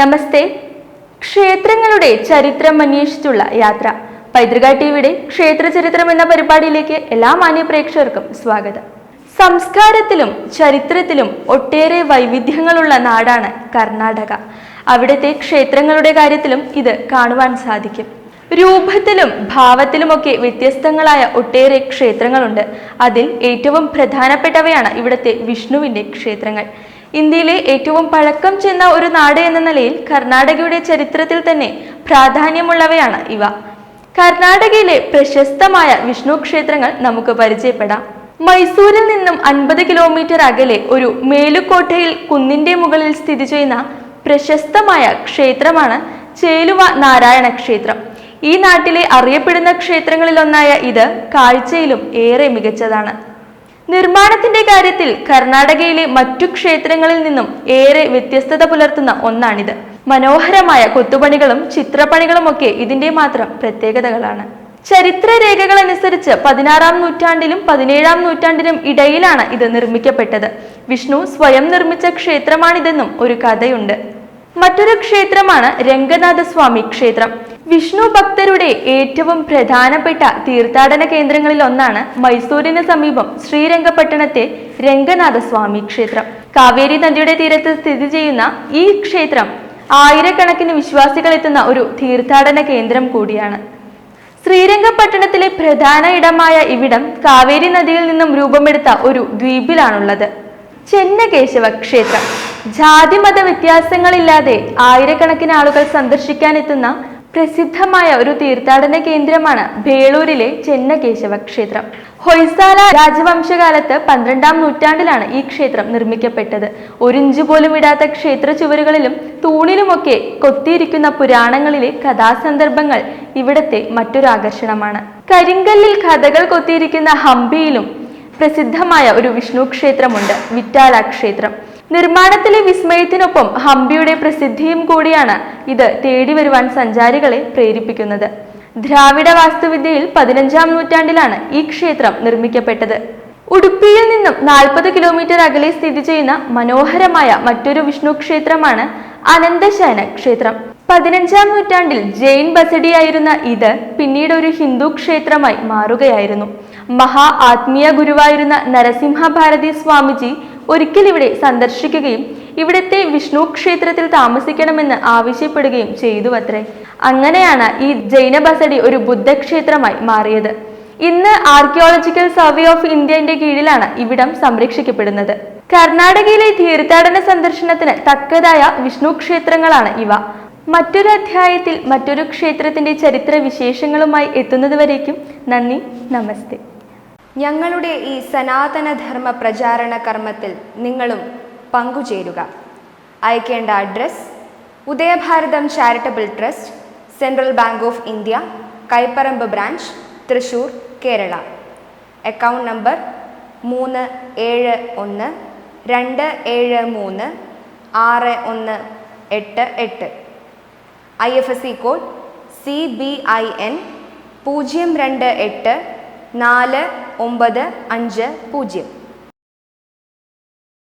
നമസ്തേ. ക്ഷേത്രങ്ങളുടെ ചരിത്രം അന്വേഷിച്ചുള്ള യാത്ര. പൈതൃക ടിവിയുടെ ക്ഷേത്ര ചരിത്രം എന്ന പരിപാടിയിലേക്ക് എല്ലാ മാന്യപ്രേക്ഷകർക്കും സ്വാഗതം. സംസ്കാരത്തിലും ചരിത്രത്തിലും ഒട്ടേറെ വൈവിധ്യങ്ങളുള്ള നാടാണ് കർണാടക. അവിടുത്തെ ക്ഷേത്രങ്ങളുടെ കാര്യത്തിലും ഇത് കാണുവാൻ സാധിക്കും. രൂപത്തിലും ഭാവത്തിലുമൊക്കെ വ്യത്യസ്തങ്ങളായ ഒട്ടേറെ ക്ഷേത്രങ്ങളുണ്ട്. അതിൽ ഏറ്റവും പ്രധാനപ്പെട്ടവയാണ് ഇവിടുത്തെ വിഷ്ണുവിന്റെ ക്ഷേത്രങ്ങൾ. ഇന്ത്യയിലെ ഏറ്റവും പഴക്കം ചെന്ന ഒരു നാട് എന്ന നിലയിൽ കർണാടകയുടെ ചരിത്രത്തിൽ തന്നെ പ്രാധാന്യമുള്ളവയാണ് ഇവ. കർണാടകയിലെ പ്രശസ്തമായ വിഷ്ണു ക്ഷേത്രങ്ങൾ നമുക്ക് പരിചയപ്പെടാം. മൈസൂരിൽ നിന്നും അൻപത് കിലോമീറ്റർ അകലെ ഒരു മേലുക്കോട്ടയിൽ കുന്നിന്റെ മുകളിൽ സ്ഥിതി ചെയ്യുന്ന പ്രശസ്തമായ ക്ഷേത്രമാണ് ചേലുവ നാരായണ ക്ഷേത്രം. ഈ നാട്ടിലെ അറിയപ്പെടുന്ന ക്ഷേത്രങ്ങളിലൊന്നായ ഇത് കാഴ്ചയിലും ഏറെ മികച്ചതാണ്. നിർമ്മാണത്തിന്റെ കാര്യത്തിൽ കർണാടകയിലെ മറ്റു ക്ഷേത്രങ്ങളിൽ നിന്നും ഏറെ വ്യത്യസ്തത പുലർത്തുന്ന ഒന്നാണിത്. മനോഹരമായ കൊത്തുപണികളും ചിത്രപ്പണികളും ഒക്കെ ഇതിന്റെ മാത്രം പ്രത്യേകതകളാണ്. ചരിത്ര രേഖകൾ അനുസരിച്ച് പതിനാറാം നൂറ്റാണ്ടിലും പതിനേഴാം നൂറ്റാണ്ടിലും ഇടയിലാണ് ഇത് നിർമ്മിക്കപ്പെട്ടത്. വിഷ്ണു സ്വയം നിർമ്മിച്ച ക്ഷേത്രമാണിതെന്നും ഒരു കഥയുണ്ട്. മറ്റൊരു ക്ഷേത്രമാണ് രംഗനാഥസ്വാമി ക്ഷേത്രം. വിഷ്ണു ഭക്തരുടെ ഏറ്റവും പ്രധാനപ്പെട്ട തീർത്ഥാടന കേന്ദ്രങ്ങളിൽ ഒന്നാണ് മൈസൂരിന് സമീപം ശ്രീരംഗപട്ടണത്തെ രംഗനാഥസ്വാമി ക്ഷേത്രം. കാവേരി നദിയുടെ തീരത്ത് സ്ഥിതി ചെയ്യുന്ന ഈ ക്ഷേത്രം ആയിരക്കണക്കിന് വിശ്വാസികൾ എത്തുന്ന ഒരു തീർത്ഥാടന കേന്ദ്രം കൂടിയാണ്. ശ്രീരംഗപട്ടണത്തിലെ പ്രധാന ഇടമായ ഇവിടം കാവേരി നദിയിൽ നിന്നും രൂപമെടുത്ത ഒരു ദ്വീപിലാണുള്ളത്. ചെന്നകേശവ ക്ഷേത്രം ജാതിമത വ്യത്യാസങ്ങളില്ലാതെ ആയിരക്കണക്കിന് ആളുകൾ സന്ദർശിക്കാനെത്തുന്ന പ്രസിദ്ധമായ ഒരു തീർത്ഥാടന കേന്ദ്രമാണ് ബേളൂരിലെ ചെന്നകേശവ ക്ഷേത്രം ഹൊയ്സാല രാജവംശകാലത്ത് പന്ത്രണ്ടാം നൂറ്റാണ്ടിലാണ് ഈ ക്ഷേത്രം നിർമ്മിക്കപ്പെട്ടത്. ഒരിഞ്ചു പോലും ഇടാത്ത ക്ഷേത്ര ചുവരുകളിലും തൂണിലുമൊക്കെ കൊത്തിയിരിക്കുന്ന പുരാണങ്ങളിലെ കഥാസന്ദർഭങ്ങൾ ഇവിടത്തെ മറ്റൊരു ആകർഷണമാണ്. കരിങ്കല്ലിൽ കഥകൾ കൊത്തിയിരിക്കുന്ന ഹംപിയിലും പ്രസിദ്ധമായ ഒരു വിഷ്ണു ക്ഷേത്രമുണ്ട് വിറ്റാല ക്ഷേത്രം. നിർമ്മാണത്തിലെ വിസ്മയത്തിനൊപ്പം ഹംപിയുടെ പ്രസിദ്ധിയും കൂടിയാണ് ഇത് തേടി വരുവാൻ സഞ്ചാരികളെ പ്രേരിപ്പിക്കുന്നത്. ദ്രാവിഡ വാസ്തുവിദ്യയിൽ പതിനഞ്ചാം നൂറ്റാണ്ടിലാണ് ഈ ക്ഷേത്രം നിർമ്മിക്കപ്പെട്ടത്. ഉടുപ്പിയിൽ നിന്നും നാൽപ്പത് കിലോമീറ്റർ അകലെ സ്ഥിതി ചെയ്യുന്ന മനോഹരമായ മറ്റൊരു വിഷ്ണു ക്ഷേത്രമാണ് അനന്തശയന ക്ഷേത്രം. പതിനഞ്ചാം നൂറ്റാണ്ടിൽ ജെയിൻ ബസഡിയായിരുന്ന ഇത് പിന്നീട് ഒരു ഹിന്ദു ക്ഷേത്രമായി മാറുകയായിരുന്നു. മഹാ ആത്മീയ ഗുരുവായിരുന്ന നരസിംഹ ഭാരതി സ്വാമിജി ഒരിക്കൽ ഇവിടെ സന്ദർശിക്കുകയും ഇവിടുത്തെ വിഷ്ണു ക്ഷേത്രത്തിൽ താമസിക്കണമെന്ന് ആവശ്യപ്പെടുകയും ചെയ്തു അത്രേ അങ്ങനെയാണ് ഈ ജൈന ബസഡി ഒരു ബുദ്ധക്ഷേത്രമായി മാറിയത്. ഇന്ന് ആർക്കിയോളജിക്കൽ സർവേ ഓഫ് ഇന്ത്യന്റെ കീഴിലാണ് ഇവിടം സംരക്ഷിക്കപ്പെടുന്നത്. കർണാടകയിലെ തീർത്ഥാടന സന്ദർശനത്തിന് തക്കതായ വിഷ്ണു ക്ഷേത്രങ്ങളാണ് ഇവ. മറ്റൊരു അധ്യായത്തിൽ മറ്റൊരു ക്ഷേത്രത്തിന്റെ ചരിത്ര വിശേഷങ്ങളുമായി എത്തുന്നതുവരേക്കും നന്ദി നമസ്തേ. ഞങ്ങളുടെ ഈ സനാതനധർമ്മ പ്രചാരണ കർമ്മത്തിൽ നിങ്ങളും പങ്കുചേരുക. അയക്കേണ്ട address Udayabharatham charitable trust central bank of India Kaiparambu branch Thrissur Kerala. Account number മൂന്ന് ഏഴ് ഒന്ന് രണ്ട് ഏഴ് മൂന്ന് ആറ് ഒന്ന് എട്ട് എട്ട്. I F S C code C B I N പൂജ്യം രണ്ട് എട്ട് നാല് ഒമ്പത് അഞ്ച് പൂജ്യം.